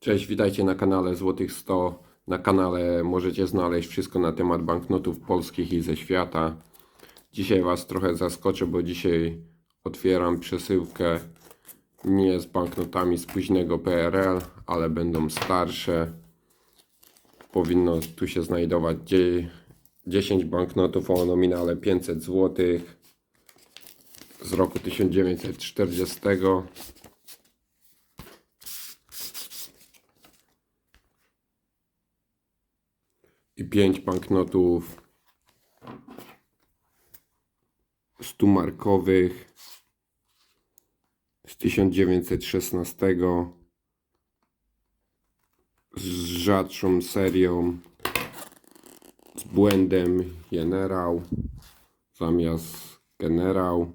Cześć, witajcie na kanale Złotych 100. Na kanale możecie znaleźć wszystko na temat banknotów polskich i ze świata. Dzisiaj Was trochę zaskoczę, bo dzisiaj otwieram przesyłkę nie z banknotami z późnego PRL, ale będą starsze. Powinno tu się znajdować dzie- 10 banknotów o nominale 500 zł z roku 1940. i 5 banknotów 100 markowych z 1916 z rzadszą serią z błędem generał zamiast generał.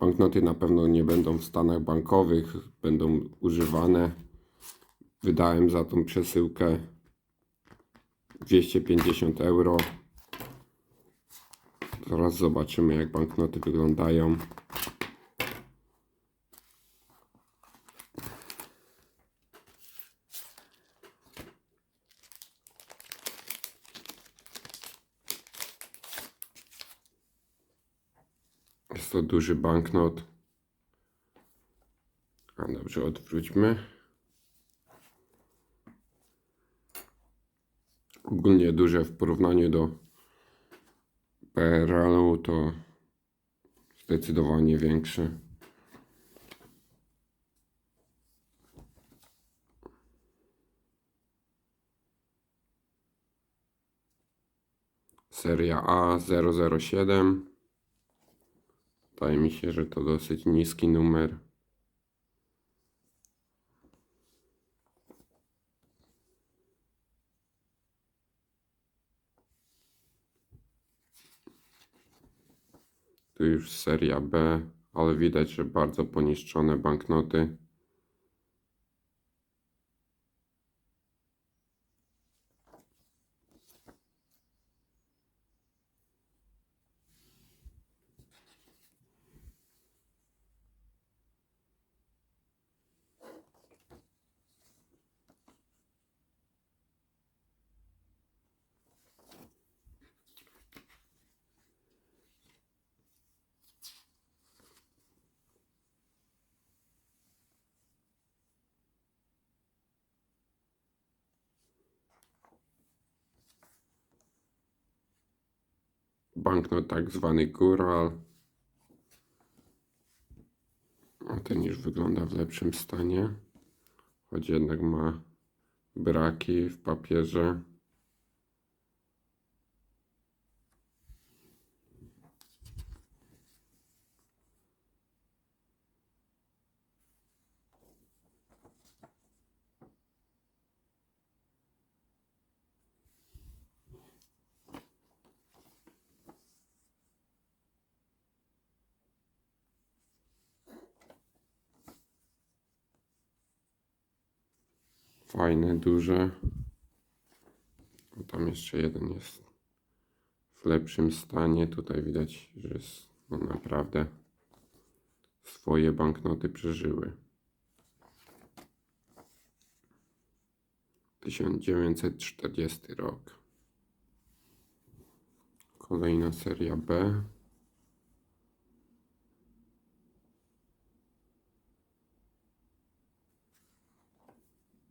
Banknoty na pewno nie będą w stanach bankowych będą używane. Wydałem za tą przesyłkę 250 euro. Zaraz zobaczymy, jak banknoty wyglądają. Jest to duży banknot. A dobrze, odwróćmy. Ogólnie duże w porównaniu do PRL-u to zdecydowanie większe. Seria A007. Wydaje mi się, że to dosyć niski numer. Tu już seria B, ale widać, że bardzo poniszczone banknoty. Banknot tak zwany góral. A ten już wygląda w lepszym stanie. Choć jednak ma braki w papierze. Fajne, duże. Tam jeszcze jeden jest w lepszym stanie. Tutaj widać, że jest, no naprawdę swoje banknoty przeżyły. 1940 rok. Kolejna seria B.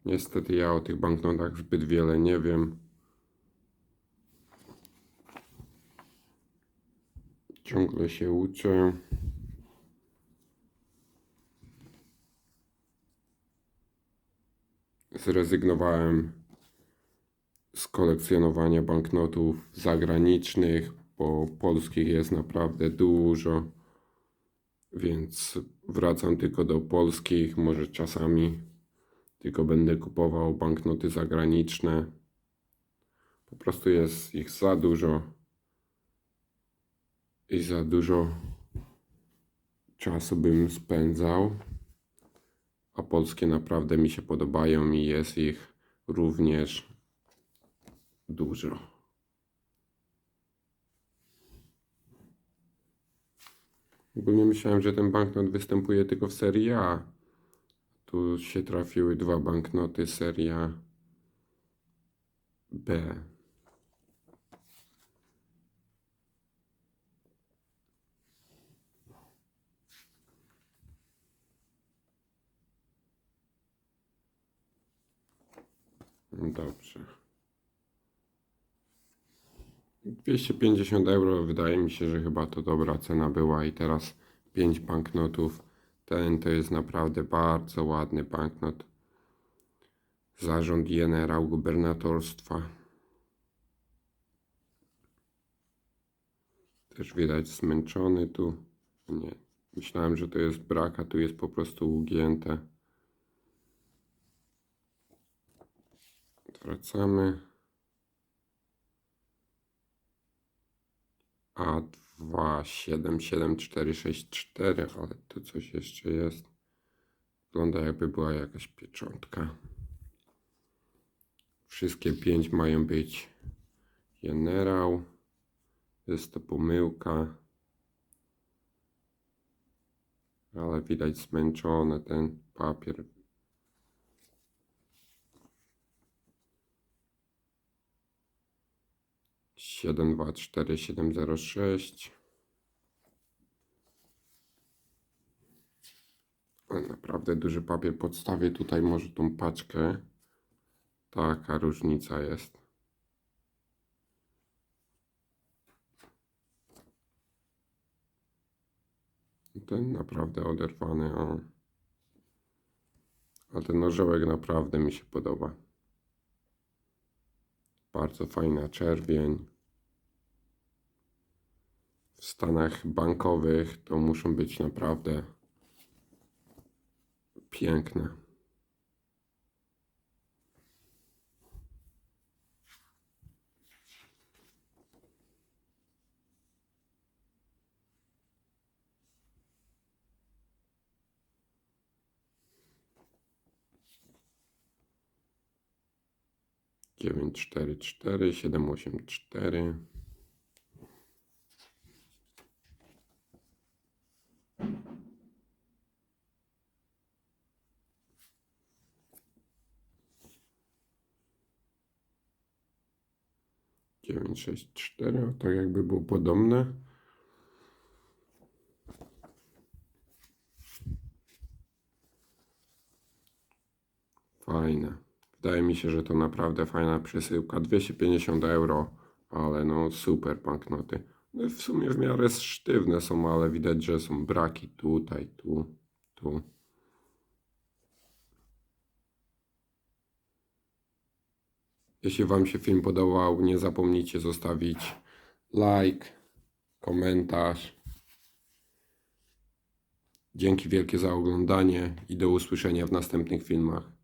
Niestety ja o tych banknotach zbyt wiele nie wiem. Ciągle się uczę. Zrezygnowałem z kolekcjonowania banknotów zagranicznych, bo polskich jest naprawdę dużo. Więc wracam tylko do polskich, może czasami tylko będę kupował banknoty zagraniczne. Po prostu jest ich za dużo i za dużo czasu bym spędzał. A polskie naprawdę mi się podobają i jest ich również dużo. Ogólnie myślałem, że ten banknot występuje tylko w serii A. Tu się trafiły dwa banknoty seria B. Dobrze. 250 euro wydaje mi się, że chyba to dobra cena była i teraz 5 banknotów. Ten to jest naprawdę bardzo ładny banknot. Zarząd generał gubernatorstwa. Też widać zmęczony tu. Nie. Myślałem, że to jest brak, a tu jest po prostu ugięte. Wracamy. A27744, ale tu coś jeszcze jest. Wygląda jakby była jakaś pieczątka. Wszystkie pięć mają być generał. Jest to pomyłka. Ale widać zmęczony ten papier. Siedem, dwa, cztery, siedem, zero, sześć. Ale Naprawdę duży papier. Podstawię tutaj może tą paczkę. Taka różnica jest. Ten naprawdę oderwany, a, a ten orzełek naprawdę mi się podoba. Bardzo fajna czerwień. W stanach bankowych to muszą być naprawdę piękne. Dziewięć cztery cztery siedem osiem cztery dziewięć sześć cztery tak jakby było podobne. Fajne. Wydaje mi się, że to naprawdę fajna przesyłka. 250 euro, ale no super banknoty. No w sumie w miarę sztywne są, ale widać, że są braki tutaj, tu, tu. Jeśli Wam się film podobał, nie zapomnijcie zostawić like, komentarz. Dzięki wielkie za oglądanie i do usłyszenia w następnych filmach.